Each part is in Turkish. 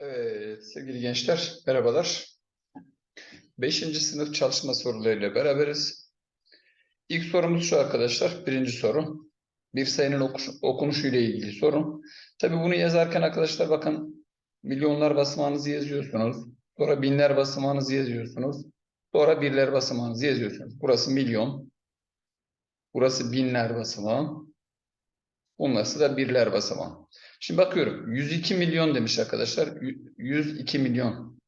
Evet, sevgili gençler, merhabalar. Beşinci sınıf çalışma sorularıyla beraberiz. İlk sorumuz şu arkadaşlar, birinci soru. Bir sayının okunuşu ile ilgili soru. Tabii bunu yazarken arkadaşlar bakın milyonlar basamağınızı yazıyorsunuz. Sonra binler basamağınızı yazıyorsunuz. Sonra birler basamağınızı yazıyorsunuz. Burası milyon. Burası binler basamağı. Bunlarsa da birler basamağı. Şimdi bakıyorum. 102 milyon demiş arkadaşlar. Yü- 102 milyon.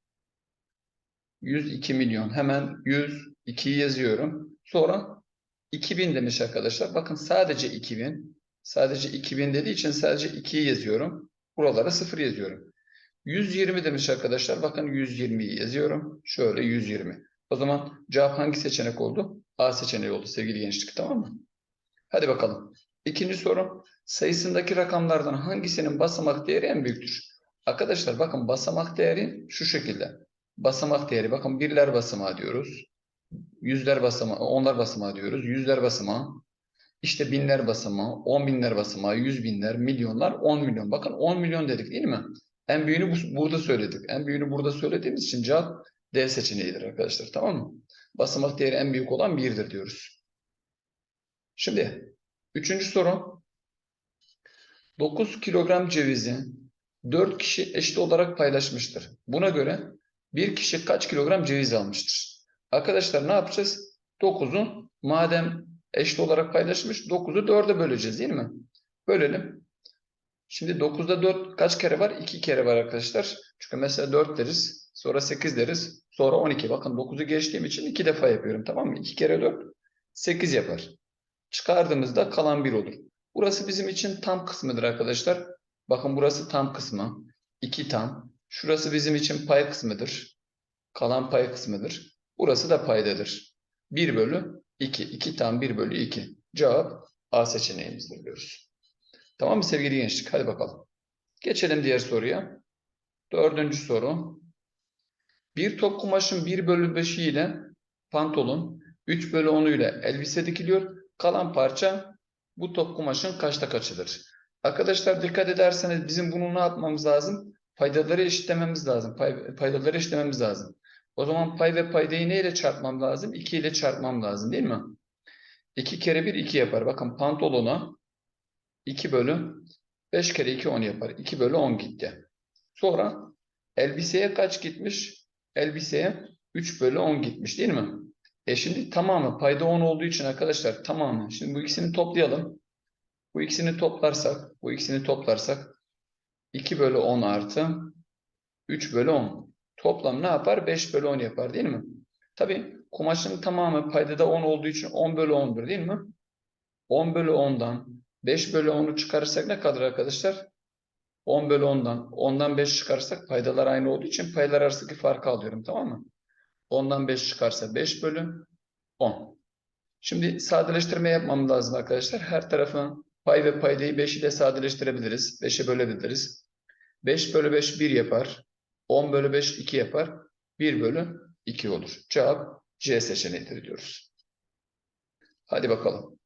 102 milyon. Hemen 102'yi yazıyorum. Sonra 2000 demiş arkadaşlar. Bakın sadece 2000. Sadece 2000 dediği için sadece 2'yi yazıyorum. Buralara 0 yazıyorum. 120 demiş arkadaşlar. Bakın 120'yi yazıyorum. Şöyle 120. O zaman cevap hangi seçenek oldu? A seçeneği oldu sevgili gençlik. Tamam mı? Hadi bakalım. İkinci soru. Sayısındaki rakamlardan hangisinin basamak değeri en büyüktür? Arkadaşlar bakın basamak değeri şu şekilde. Basamak değeri bakın birler basamağı diyoruz. Yüzler basamağı, onlar basamağı diyoruz. Yüzler basamağı. İşte binler basamağı, on binler basamağı, yüz binler, milyonlar, on milyon. Bakın 10 milyon dedik değil mi? En büyüğünü bu- burada söyledik. En büyüğünü burada söylediğimiz için cevap D seçeneğidir arkadaşlar. Tamam mı? Basamak değeri en büyük olan 1'dir diyoruz. Şimdi üçüncü soru. 9 kilogram cevizi 4 kişi eşit olarak paylaşmıştır. Buna göre bir kişi kaç kilogram ceviz almıştır? Arkadaşlar ne yapacağız? 9'u madem eşit olarak paylaşmış 9'u 4'e böleceğiz değil mi? Bölelim. Şimdi 9'da 4 kaç kere var? 2 kere var arkadaşlar. Çünkü mesela 4 deriz. Sonra 8 deriz. Sonra 12. Bakın 9'u geçtiğim için 2 defa yapıyorum. Tamam mı? 2 kere 4 8 yapar. Çıkardığımızda kalan 1 olur. Burası bizim için tam kısmıdır arkadaşlar. Bakın burası tam kısmı. 2 tam. Şurası bizim için pay kısmıdır. Kalan pay kısmıdır. Burası da paydadır. 1 bölü 2. 2 tam 1 bölü 2. Cevap A seçeneğimizdir diyoruz. Tamam mı sevgili gençlik? Hadi bakalım. Geçelim diğer soruya. Dördüncü soru. Bir top kumaşın 1 bölü 5'i ile pantolon 3 bölü 10'u ile elbise dikiliyor. Kalan parça bu top kumaşın kaçta kaçıdır? Arkadaşlar dikkat ederseniz bizim bunu ne yapmamız lazım? Paydaları eşitlememiz lazım. Pay, paydaları eşitlememiz lazım. O zaman pay ve paydayı neyle çarpmam lazım? 2 ile çarpmam lazım değil mi? 2 kere 1 2 yapar. Bakın pantolona 2 bölü 5 kere 2 10 yapar. 2 bölü 10 gitti. Sonra elbiseye kaç gitmiş? Elbiseye 3 bölü 10 gitmiş değil mi? E şimdi tamamı payda 10 olduğu için arkadaşlar tamamı. Şimdi bu ikisini toplayalım. Bu ikisini toplarsak, bu ikisini toplarsak 2 bölü 10 artı 3 bölü 10. Toplam ne yapar? 5 bölü 10 yapar değil mi? Tabii kumaşın tamamı paydada 10 olduğu için 10 bölü 10'dur değil mi? 10 bölü 10'dan 5 bölü 10'u çıkarırsak ne kadar arkadaşlar? 10 bölü 10'dan 10'dan 5 çıkarırsak paydalar aynı olduğu için paylar arasındaki farkı alıyorum tamam mı? 10'dan 5 çıkarsa 5 bölü 10. Şimdi sadeleştirme yapmam lazım arkadaşlar. Her tarafı pay ve paydayı 5 ile sadeleştirebiliriz. 5'e bölebiliriz. 5 bölü 5 1 yapar. 10 bölü 5 2 yapar. 1 bölü 2 olur. Cevap C seçeneğidir diyoruz. Hadi bakalım.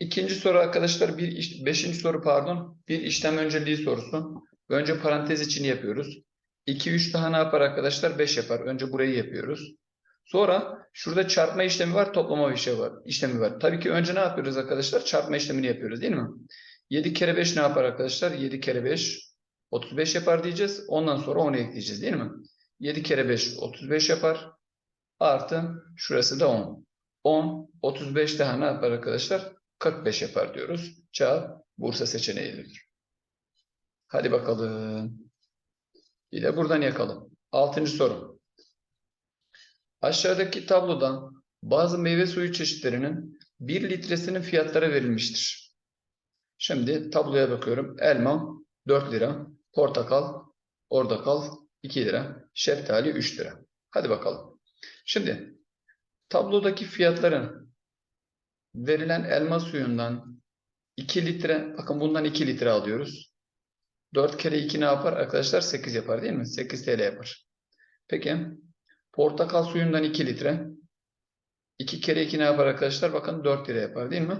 İkinci soru arkadaşlar bir iş, beşinci soru pardon bir işlem önceliği sorusu. Önce parantez içini yapıyoruz. 2 3 daha ne yapar arkadaşlar? 5 yapar. Önce burayı yapıyoruz. Sonra şurada çarpma işlemi var, toplama işlemi var. işlemi var. Tabii ki önce ne yapıyoruz arkadaşlar? Çarpma işlemini yapıyoruz değil mi? 7 kere 5 ne yapar arkadaşlar? 7 kere 5 35 yapar diyeceğiz. Ondan sonra 10 ekleyeceğiz değil mi? 7 kere 5 35 yapar. Artı şurası da 10. 10 35 daha ne yapar arkadaşlar? 45 yapar diyoruz. Cevap Bursa seçeneğidir. Hadi bakalım. Bir buradan yakalım. Altıncı soru. Aşağıdaki tablodan bazı meyve suyu çeşitlerinin 1 litresinin fiyatları verilmiştir. Şimdi tabloya bakıyorum. Elma 4 lira, portakal, orada kal 2 lira, şeftali 3 lira. Hadi bakalım. Şimdi tablodaki fiyatların verilen elma suyundan 2 litre, bakın bundan 2 litre alıyoruz. 4 kere 2 ne yapar? Arkadaşlar 8 yapar değil mi? 8 TL yapar. Peki portakal suyundan 2 litre. 2 kere 2 ne yapar arkadaşlar? Bakın 4 lira yapar değil mi?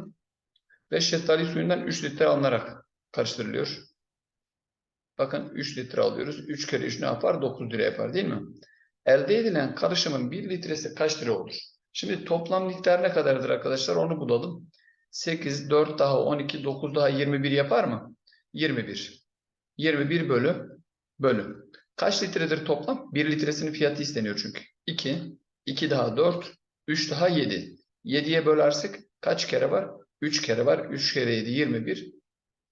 Ve şeftali suyundan 3 litre alınarak karıştırılıyor. Bakın 3 litre alıyoruz. 3 kere 3 ne yapar? 9 lira yapar değil mi? Elde edilen karışımın 1 litresi kaç lira olur? Şimdi toplam miktar ne kadardır arkadaşlar? Onu bulalım. 8, 4 daha 12, 9 daha 21 yapar mı? 21. 21 bölü bölü. Kaç litredir toplam? 1 litresinin fiyatı isteniyor çünkü. 2, 2 daha 4, 3 daha 7. 7'ye bölersek kaç kere var? 3 kere var. 3 kere 7 21.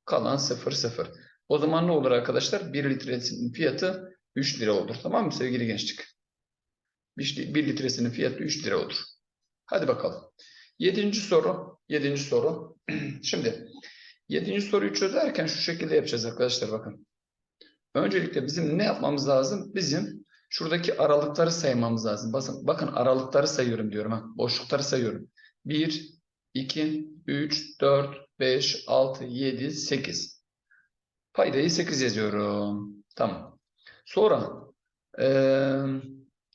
Kalan 0 0. O zaman ne olur arkadaşlar? 1 litresinin fiyatı 3 lira olur. Tamam mı sevgili gençlik? 1 litresinin fiyatı 3 lira olur. Hadi bakalım. Yedinci soru. Yedinci soru. Şimdi yedinci soruyu çözerken şu şekilde yapacağız arkadaşlar bakın. Öncelikle bizim ne yapmamız lazım? Bizim şuradaki aralıkları saymamız lazım. Bakın, bakın aralıkları sayıyorum diyorum. Ha. Boşlukları sayıyorum. 1, 2, 3, 4, 5, 6, 7, 8. Paydayı 8 yazıyorum. Tamam. Sonra ee,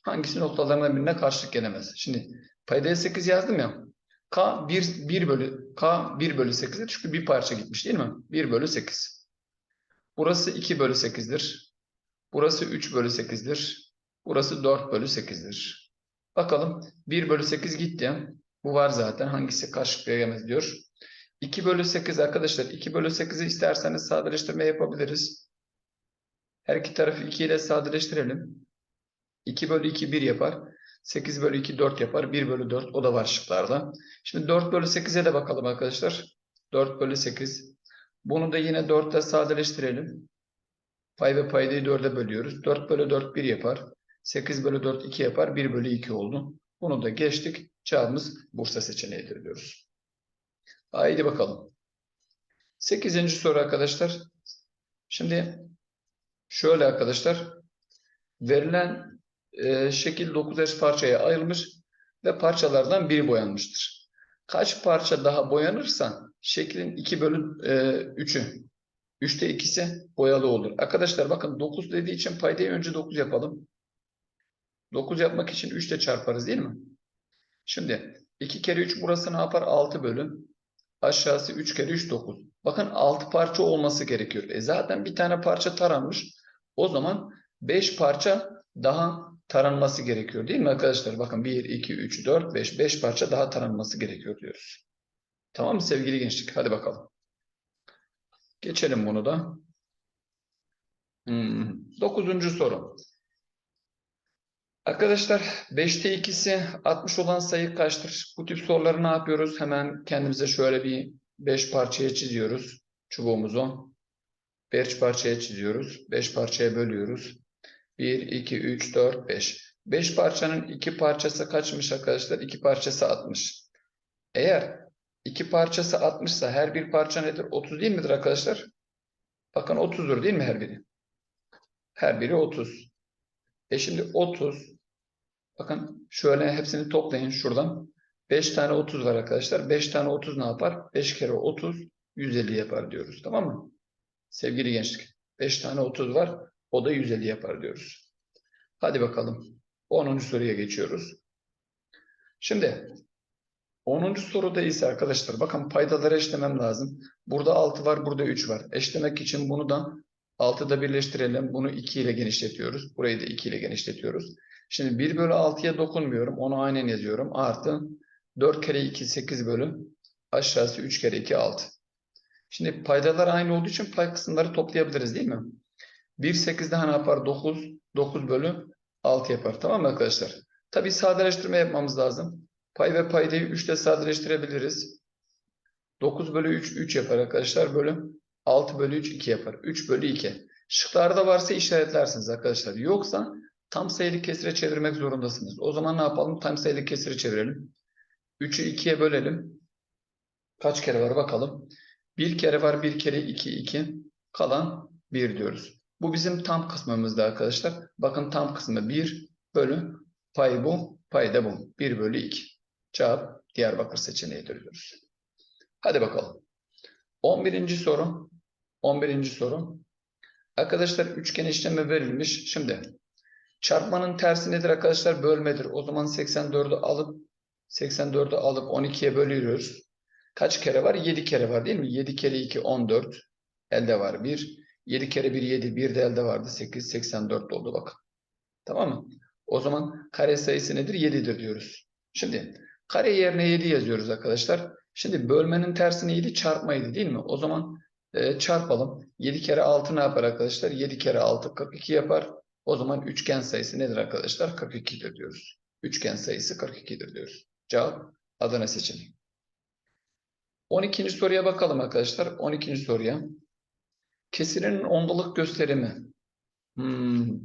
hangisi noktalarından birine karşılık gelemez? Şimdi paydaya 8 yazdım ya. K 1, 1 bölü K 1 bölü 8'dir. Çünkü bir parça gitmiş değil mi? 1 bölü 8. Burası 2 bölü 8'dir. Burası 3 bölü 8'dir. Burası 4 bölü 8'dir. Bakalım 1 bölü 8 gitti. Bu var zaten. Hangisi karşılayamaz diyor. 2 bölü 8 arkadaşlar. 2 bölü 8'i isterseniz sadeleştirme yapabiliriz. Her iki tarafı 2 ile sadeleştirelim. 2 bölü 2 1 yapar. 8 bölü 2 4 yapar. 1 bölü 4 o da var şıklarda. Şimdi 4 bölü 8'e de bakalım arkadaşlar. 4 bölü 8. Bunu da yine 4 ile sadeleştirelim. Pay ve paydayı 4'e bölüyoruz. 4 bölü 4 1 yapar. 8 bölü 4 2 yapar. 1 bölü 2 oldu. Bunu da geçtik. Cevabımız Bursa seçeneğidir diyoruz. Haydi bakalım. 8. soru arkadaşlar. Şimdi şöyle arkadaşlar. Verilen e, şekil 9 eş parçaya ayrılmış ve parçalardan biri boyanmıştır. Kaç parça daha boyanırsa şeklin 2 bölü e, 3'ü 3'te 2'si boyalı olur. Arkadaşlar bakın 9 dediği için paydayı önce 9 yapalım. 9 yapmak için 3 ile çarparız değil mi? Şimdi 2 kere 3 burası ne yapar? 6 bölü. Aşağısı 3 kere 3 9. Bakın 6 parça olması gerekiyor. E zaten bir tane parça taranmış. O zaman 5 parça daha taranması gerekiyor değil mi arkadaşlar? Bakın 1, 2, 3, 4, 5. 5 parça daha taranması gerekiyor diyoruz. Tamam mı sevgili gençlik? Hadi bakalım. Geçelim bunu da. Hmm. Dokuzuncu soru. Arkadaşlar 5'te 2'si 60 olan sayı kaçtır? Bu tip soruları ne yapıyoruz? Hemen kendimize şöyle bir 5 parçaya çiziyoruz çubuğumuzu. 5 parçaya çiziyoruz. 5 parçaya bölüyoruz. 1, 2, 3, 4, 5. 5 parçanın 2 parçası kaçmış arkadaşlar? 2 parçası 60. Eğer 2 parçası 60 ise her bir parça nedir? 30 değil midir arkadaşlar? Bakın 30'dur değil mi her biri? Her biri 30. E şimdi 30 bakın şöyle hepsini toplayın şuradan. 5 tane 30 var arkadaşlar. 5 tane 30 ne yapar? 5 kere 30 150 yapar diyoruz. Tamam mı? Sevgili gençlik. 5 tane 30 var. O da 150 yapar diyoruz. Hadi bakalım. 10. soruya geçiyoruz. Şimdi 10. soruda ise arkadaşlar bakın paydaları eşlemem lazım. Burada 6 var, burada 3 var. Eşlemek için bunu da 6'da birleştirelim. Bunu 2 ile genişletiyoruz. Burayı da 2 ile genişletiyoruz. Şimdi 1 bölü 6'ya dokunmuyorum. Onu aynen yazıyorum. Artı 4 kere 2 8 bölü aşağısı 3 kere 2 6. Şimdi paydalar aynı olduğu için pay kısımları toplayabiliriz değil mi? 1 8 daha ne yapar? 9. 9 bölü 6 yapar. Tamam mı arkadaşlar? Tabii sadeleştirme yapmamız lazım. Pay ve paydayı 3 ile sadeleştirebiliriz. 9 bölü 3 3 yapar arkadaşlar. Bölü 6 bölü 3 2 yapar. 3 bölü 2. Şıklarda varsa işaretlersiniz arkadaşlar. Yoksa tam sayılı kesire çevirmek zorundasınız. O zaman ne yapalım? Tam sayılı kesire çevirelim. 3'ü 2'ye bölelim. Kaç kere var bakalım. 1 kere var 1 kere 2 2. Kalan 1 diyoruz. Bu bizim tam kısmımızda arkadaşlar. Bakın tam kısmı 1 bölü pay bu. Pay da bu. 1 bölü 2. Cevap Diyarbakır seçeneğidir diyoruz. Hadi bakalım. 11. soru. 11. soru. Arkadaşlar üçgen işlemi verilmiş. Şimdi çarpmanın tersi nedir arkadaşlar? Bölmedir. O zaman 84'ü alıp 84'ü alıp 12'ye bölüyoruz. Kaç kere var? 7 kere var değil mi? 7 kere 2 14. Elde var 1. 7 kere 1 7. 1 de elde vardı. 8 84 oldu bak. Tamam mı? O zaman kare sayısı nedir? 7'dir diyoruz. Şimdi kare yerine 7 yazıyoruz arkadaşlar. Şimdi bölmenin tersi neydi? Çarpmaydı değil mi? O zaman e, çarpalım. 7 kere 6 ne yapar arkadaşlar? 7 kere 6 42 yapar. O zaman üçgen sayısı nedir arkadaşlar? 42'dir diyoruz. Üçgen sayısı 42'dir diyoruz. Cevap Adana seçeneği. 12. soruya bakalım arkadaşlar. 12. soruya. Kesirinin ondalık gösterimi. Hmm.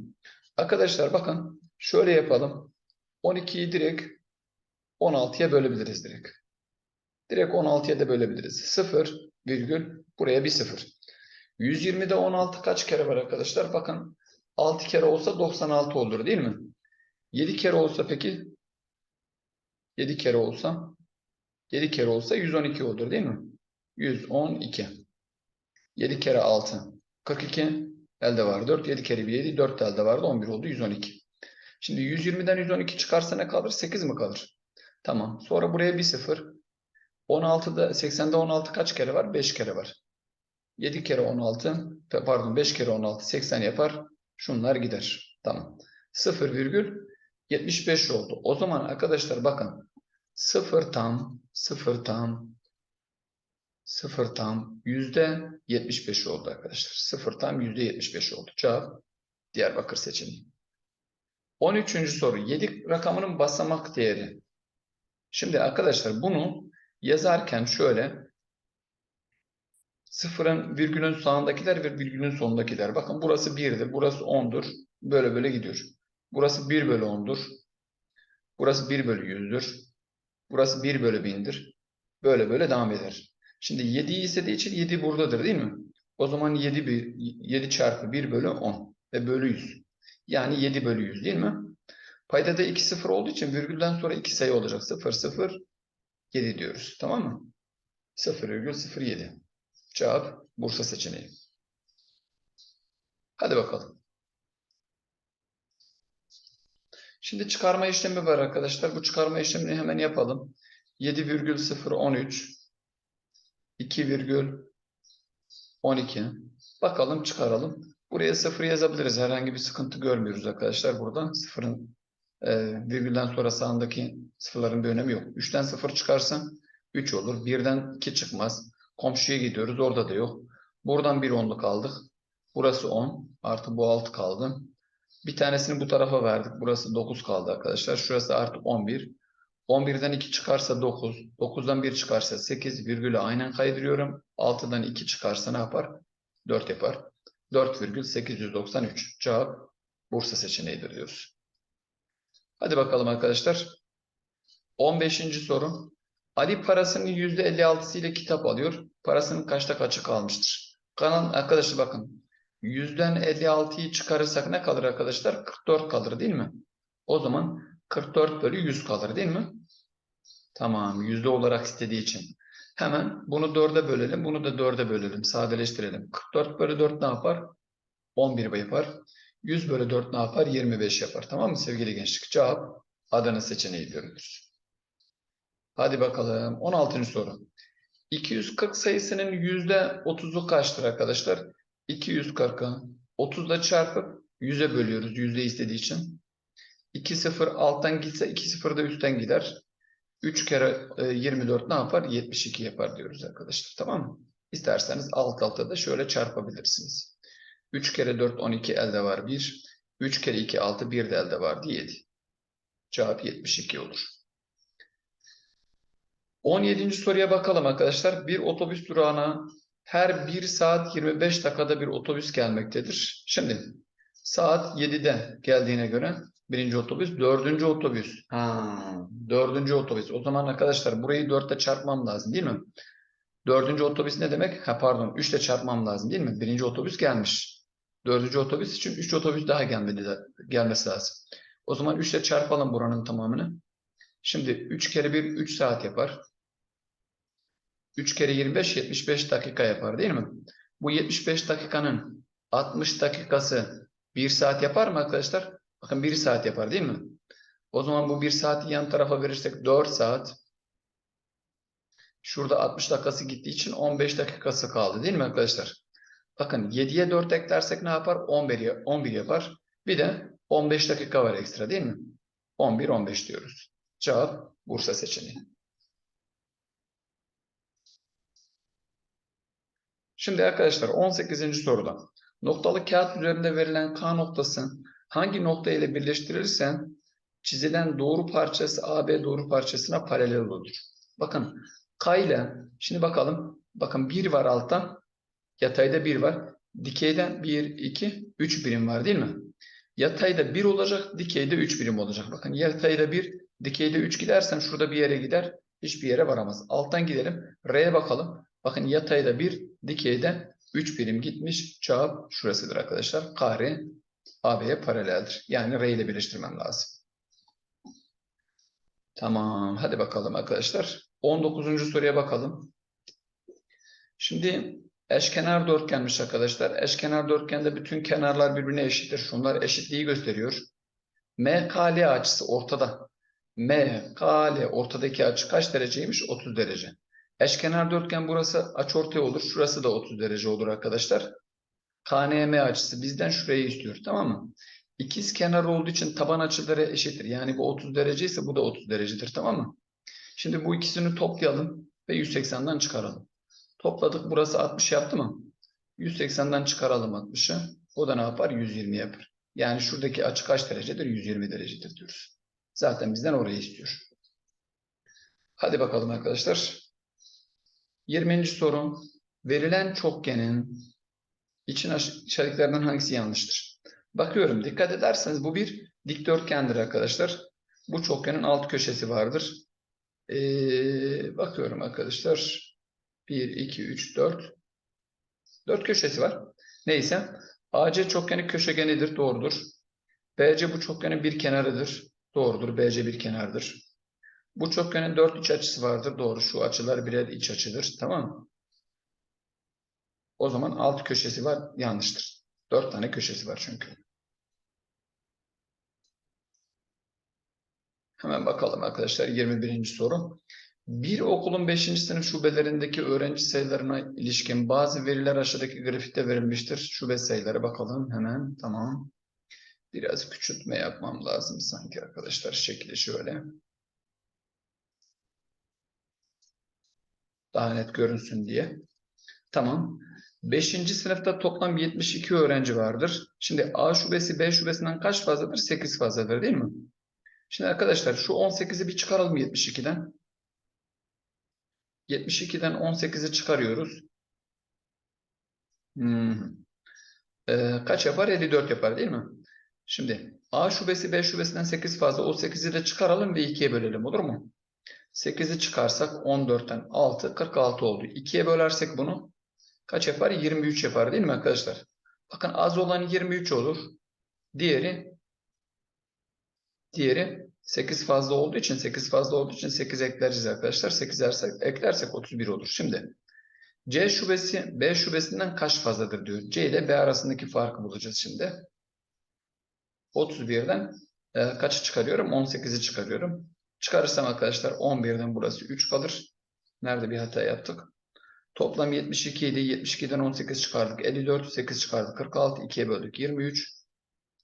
Arkadaşlar bakın şöyle yapalım. 12'yi direkt 16'ya bölebiliriz direkt. Direkt 16'ya da bölebiliriz. 0 virgül buraya bir 0. 120'de 16 kaç kere var arkadaşlar? Bakın 6 kere olsa 96 olur değil mi? 7 kere olsa peki 7 kere olsa 7 kere olsa 112 olur değil mi? 112. 7 kere 6 42 elde var 4. 7 kere 1 7 4 elde vardı 11 oldu 112. Şimdi 120'den 112 çıkarsa ne kalır? 8 mi kalır? Tamam. Sonra buraya bir 0. 16'da 80'de 16 kaç kere var? 5 kere var. 7 kere 16 pardon 5 kere 16 80 yapar. Şunlar gider. Tamam. 0 virgül 75 oldu. O zaman arkadaşlar bakın 0 tam 0 tam 0 tam yüzde 75 oldu arkadaşlar. 0 tam yüzde 75 oldu. Cevap Diyarbakır seçeneği. 13. soru. 7 rakamının basamak değeri. Şimdi arkadaşlar bunu yazarken şöyle sıfırın virgülün sağındakiler ve virgülün sonundakiler. Bakın burası 1'dir. Burası 10'dur. Böyle böyle gidiyor. Burası 1 bölü 10'dur. Burası 1 bölü 100'dür. Burası 1 bölü 1000'dir. Böyle böyle devam eder. Şimdi 7'yi istediği için 7 buradadır değil mi? O zaman 7, bir, 7 çarpı 1 bölü 10 ve bölü 100. Yani 7 bölü 100 değil mi? Paydada 2 sıfır olduğu için virgülden sonra 2 sayı olacak. 0, 0, 7 diyoruz. Tamam mı? 0,07. Cevap Bursa seçeneği. Hadi bakalım. Şimdi çıkarma işlemi var arkadaşlar. Bu çıkarma işlemini hemen yapalım. 7,013 2,12 Bakalım çıkaralım. Buraya 0 yazabiliriz. Herhangi bir sıkıntı görmüyoruz arkadaşlar burada. Sıfırın e, virgülden sonra sağındaki sıfırların bir önemi yok. 3'ten 0 çıkarsa 3 olur. 1'den 2 çıkmaz. Komşuya gidiyoruz. Orada da yok. Buradan bir onluk aldık. Burası 10. Artı bu 6 kaldı. Bir tanesini bu tarafa verdik. Burası 9 kaldı arkadaşlar. Şurası artık 11. 11'den 2 çıkarsa 9. 9'dan 1 çıkarsa 8. Virgülü aynen kaydırıyorum. 6'dan 2 çıkarsa ne yapar? 4 yapar. 4,893. Cevap Bursa seçeneğidir diyoruz. Hadi bakalım arkadaşlar. 15. soru. Ali parasının %56'sı ile kitap alıyor. Parasının kaçta kaçı kalmıştır? Kalan arkadaşlar bakın. Yüzden 56'yı çıkarırsak ne kalır arkadaşlar? 44 kalır değil mi? O zaman 44 bölü 100 kalır değil mi? Tamam. Yüzde olarak istediği için. Hemen bunu 4'e bölelim. Bunu da 4'e bölelim. Sadeleştirelim. 44 bölü 4 ne yapar? 11 yapar. 100 bölü 4 ne yapar? 25 yapar. Tamam mı sevgili gençlik? Cevap Adana seçeneği görülür. Hadi bakalım. 16. soru. 240 sayısının %30'u kaçtır arkadaşlar? 240'ı 30 ile çarpıp 100'e bölüyoruz. Yüzde istediği için. 2 0 alttan gitse 2 0 da üstten gider. 3 kere 24 ne yapar? 72 yapar diyoruz arkadaşlar. Tamam mı? İsterseniz alt alta da şöyle çarpabilirsiniz. 3 kere 4 12 elde var 1. 3 kere 2 6 1 de elde vardı 7. Cevap 72 olur. 17. soruya bakalım arkadaşlar. Bir otobüs durağına her 1 saat 25 dakikada bir otobüs gelmektedir. Şimdi saat 7'de geldiğine göre birinci otobüs, dördüncü otobüs. Ha, dördüncü otobüs. O zaman arkadaşlar burayı 4'te çarpmam lazım değil mi? Dördüncü otobüs ne demek? Ha pardon 3 ile çarpmam lazım değil mi? Birinci otobüs gelmiş. Dördüncü otobüs için 3 otobüs daha gelmedi, gelmesi lazım. O zaman 3 ile çarpalım buranın tamamını. Şimdi 3 kere 1 3 saat yapar. 3 kere 25 75 dakika yapar değil mi? Bu 75 dakikanın 60 dakikası 1 saat yapar mı arkadaşlar? Bakın 1 saat yapar değil mi? O zaman bu 1 saati yan tarafa verirsek 4 saat. Şurada 60 dakikası gittiği için 15 dakikası kaldı değil mi arkadaşlar? Bakın 7'ye 4 eklersek ne yapar? 11'ye 11 yapar. Bir de 15 dakika var ekstra değil mi? 11 15 diyoruz. Cevap Bursa seçeneği. Şimdi arkadaşlar 18. soruda noktalı kağıt üzerinde verilen K noktası hangi nokta ile birleştirilirse çizilen doğru parçası AB doğru parçasına paralel olur. Bakın K ile şimdi bakalım. Bakın 1 var altta. Yatayda 1 var. Dikeyden 1, 2, 3 birim var değil mi? Yatayda 1 olacak, dikeyde 3 birim olacak. Bakın yatayda 1, dikeyde 3 gidersen şurada bir yere gider, hiçbir yere varamaz. Alttan gidelim. R'ye bakalım. Bakın yatayda 1, dikeyde 3 birim gitmiş. Cevap şurasıdır arkadaşlar. Kare AB'ye paraleldir. Yani R ile birleştirmem lazım. Tamam. Hadi bakalım arkadaşlar. 19. soruya bakalım. Şimdi eşkenar dörtgenmiş arkadaşlar. Eşkenar dörtgende bütün kenarlar birbirine eşittir. Şunlar eşitliği gösteriyor. MKL açısı ortada. MKL ortadaki açı kaç dereceymiş? 30 derece. Eşkenar dörtgen burası açıortay olur. Şurası da 30 derece olur arkadaşlar. KNM açısı bizden şurayı istiyor. Tamam mı? İkiz kenar olduğu için taban açıları eşittir. Yani bu 30 derece ise bu da 30 derecedir. Tamam mı? Şimdi bu ikisini toplayalım ve 180'den çıkaralım. Topladık. Burası 60 yaptı mı? 180'den çıkaralım 60'ı. O da ne yapar? 120 yapar. Yani şuradaki açı kaç derecedir? 120 derecedir diyoruz. Zaten bizden orayı istiyor. Hadi bakalım arkadaşlar. 20. soru. Verilen çokgenin için aşağıdakilerden hangisi yanlıştır? Bakıyorum. Dikkat ederseniz bu bir dikdörtgendir arkadaşlar. Bu çokgenin alt köşesi vardır. Ee, bakıyorum arkadaşlar. 1, 2, 3, 4. 4 köşesi var. Neyse. AC çokgeni köşegenidir. Doğrudur. BC bu çokgenin bir kenarıdır. Doğrudur. BC bir kenardır. Bu çokgenin 4 iç açısı vardır. Doğru. Şu açılar birer iç açıdır. Tamam mı? O zaman alt köşesi var. Yanlıştır. 4 tane köşesi var çünkü. Hemen bakalım arkadaşlar 21. soru. Bir okulun 5. sınıf şubelerindeki öğrenci sayılarına ilişkin bazı veriler aşağıdaki grafikte verilmiştir. Şube sayıları bakalım hemen. Tamam. Biraz küçültme yapmam lazım sanki arkadaşlar. Şekli şöyle. Daha net görünsün diye. Tamam. 5. sınıfta toplam 72 öğrenci vardır. Şimdi A şubesi B şubesinden kaç fazladır? 8 fazladır değil mi? Şimdi arkadaşlar şu 18'i bir çıkaralım 72'den. 72'den 18'i çıkarıyoruz. Hmm. Ee, kaç yapar? 54 yapar değil mi? Şimdi A şubesi B şubesinden 8 fazla. O 8'i de çıkaralım ve 2'ye bölelim olur mu? 8'i çıkarsak 14'ten 6, 46 oldu. 2'ye bölersek bunu kaç yapar? 23 yapar değil mi arkadaşlar? Bakın az olan 23 olur. Diğeri diğeri 8 fazla olduğu için 8 fazla olduğu için 8 ekleriz arkadaşlar. 8 eklersek 31 olur. Şimdi C şubesi B şubesinden kaç fazladır diyor. C ile B arasındaki farkı bulacağız şimdi. 31'den e, kaçı çıkarıyorum? 18'i çıkarıyorum. Çıkarırsam arkadaşlar 11'den burası 3 kalır. Nerede bir hata yaptık? Toplam 72 idi. 72'den 18 çıkardık. 54, 8 çıkardık. 46, 2'ye böldük. 23.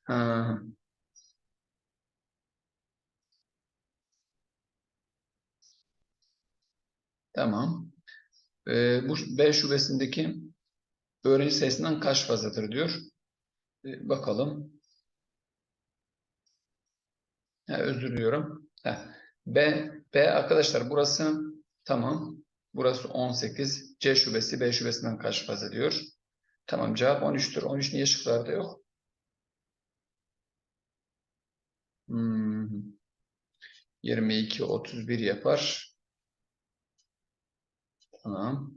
Ha. Tamam. Ee, bu B şubesindeki öğrenci sayısından kaç fazladır diyor. Ee, bakalım. Ha, özür diliyorum. Ha. B, B arkadaşlar burası tamam. Burası 18. C şubesi B şubesinden kaç fazla diyor. Tamam cevap 13'tür. 13 niye şıklarda yok? Hmm. 22, 31 yapar. Tamam.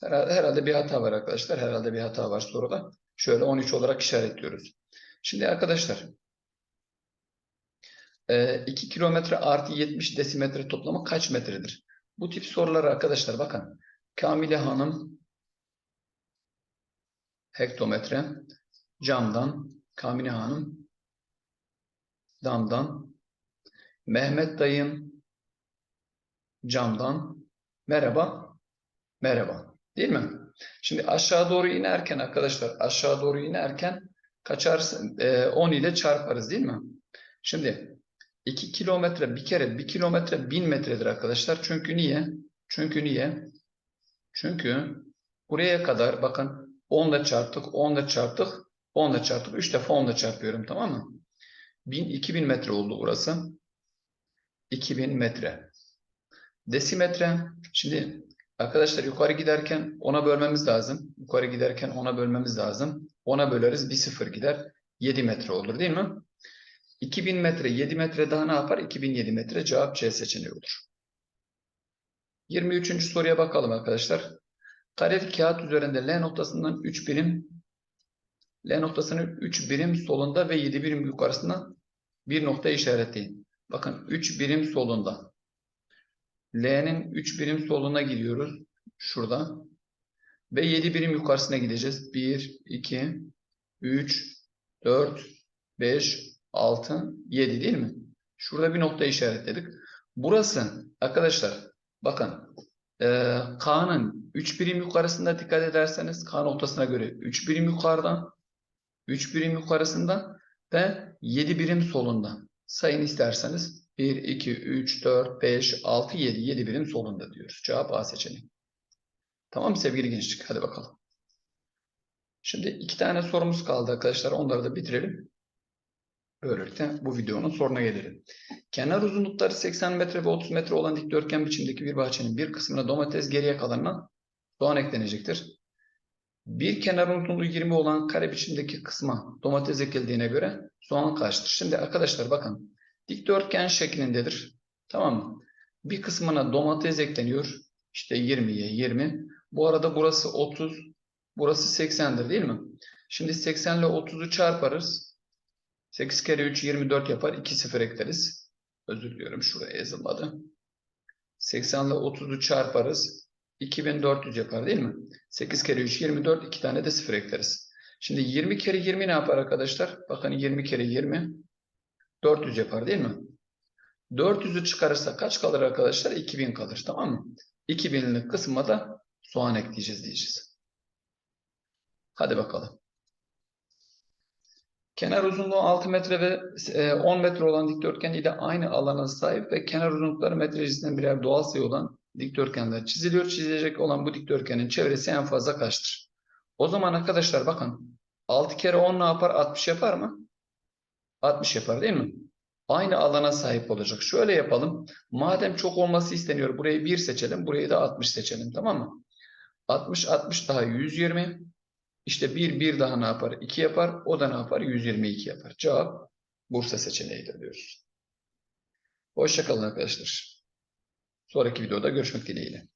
Herhalde, herhalde bir hata var arkadaşlar. Herhalde bir hata var soruda. Şöyle 13 olarak işaretliyoruz. Şimdi arkadaşlar 2 kilometre artı 70 desimetre toplamı kaç metredir? Bu tip sorular arkadaşlar bakın. Kamile Hanım hektometre camdan Kamile Hanım damdan Mehmet dayım camdan merhaba merhaba değil mi? Şimdi aşağı doğru inerken arkadaşlar aşağı doğru inerken kaçarsın e, 10 ile çarparız değil mi? Şimdi 2 kilometre bir kere 1 kilometre 1000 metredir arkadaşlar. Çünkü niye? Çünkü niye? Çünkü buraya kadar bakın 10 ile çarptık, 10 ile çarptık, 10 ile çarptık. 3 defa 10 ile çarpıyorum tamam mı? 1000 2000 metre oldu burası. 2000 metre. Desimetre. Şimdi arkadaşlar yukarı giderken 10'a bölmemiz lazım. Yukarı giderken 10'a bölmemiz lazım. 10'a böleriz bir sıfır gider. 7 metre olur değil mi? 2000 metre 7 metre daha ne yapar? 2007 metre cevap C seçeneği olur. 23. soruya bakalım arkadaşlar. Kareli kağıt üzerinde L noktasından 3 birim L noktasının 3 birim solunda ve 7 birim yukarısında bir nokta işaretleyin. Bakın 3 birim solunda. L'nin 3 birim soluna gidiyoruz. Şurada. Ve 7 birim yukarısına gideceğiz. 1, 2, 3, 4, 5, 6, 7 değil mi? Şurada bir nokta işaretledik. Burası arkadaşlar bakın e, K'nın 3 birim yukarısında dikkat ederseniz K noktasına göre 3 birim yukarıda 3 birim yukarısında ve 7 birim solunda. Sayın isterseniz 1, 2, 3, 4, 5, 6, 7. 7 birim solunda diyoruz. Cevap A seçeneği. Tamam mı sevgili gençlik? Hadi bakalım. Şimdi iki tane sorumuz kaldı arkadaşlar. Onları da bitirelim. Böylelikle bu videonun sonuna gelelim. Kenar uzunlukları 80 metre ve 30 metre olan dikdörtgen biçimdeki bir bahçenin bir kısmına domates geriye kalanına soğan eklenecektir. Bir kenar uzunluğu 20 olan kare biçimdeki kısma domates ekildiğine göre soğan kaçtır? Şimdi arkadaşlar bakın dikdörtgen şeklindedir. Tamam mı? Bir kısmına domates ekleniyor. İşte 20'ye 20. Bu arada burası 30. Burası 80'dir değil mi? Şimdi 80 ile 30'u çarparız. 8 kere 3 24 yapar. 2 sıfır ekleriz. Özür diliyorum şuraya yazılmadı. 80 ile 30'u çarparız. 2400 yapar değil mi? 8 kere 3 24. 2 tane de sıfır ekleriz. Şimdi 20 kere 20 ne yapar arkadaşlar? Bakın 20 kere 20 400 yapar değil mi? 400'ü çıkarırsa kaç kalır arkadaşlar? 2000 kalır tamam mı? 2000'lik kısma da soğan ekleyeceğiz diyeceğiz. Hadi bakalım. Kenar uzunluğu 6 metre ve e, 10 metre olan dikdörtgen ile aynı alana sahip ve kenar uzunlukları metre cinsinden birer doğal sayı olan dikdörtgenler çiziliyor. Çizilecek olan bu dikdörtgenin çevresi en fazla kaçtır? O zaman arkadaşlar bakın 6 kere 10 ne yapar? 60 yapar mı? 60 yapar değil mi? Aynı alana sahip olacak. Şöyle yapalım. Madem çok olması isteniyor burayı 1 seçelim. Burayı da 60 seçelim tamam mı? 60 60 daha 120. İşte 1 1 daha ne yapar? 2 yapar. O da ne yapar? 122 yapar. Cevap Bursa seçeneğidir diyoruz. Hoşçakalın arkadaşlar. Sonraki videoda görüşmek dileğiyle.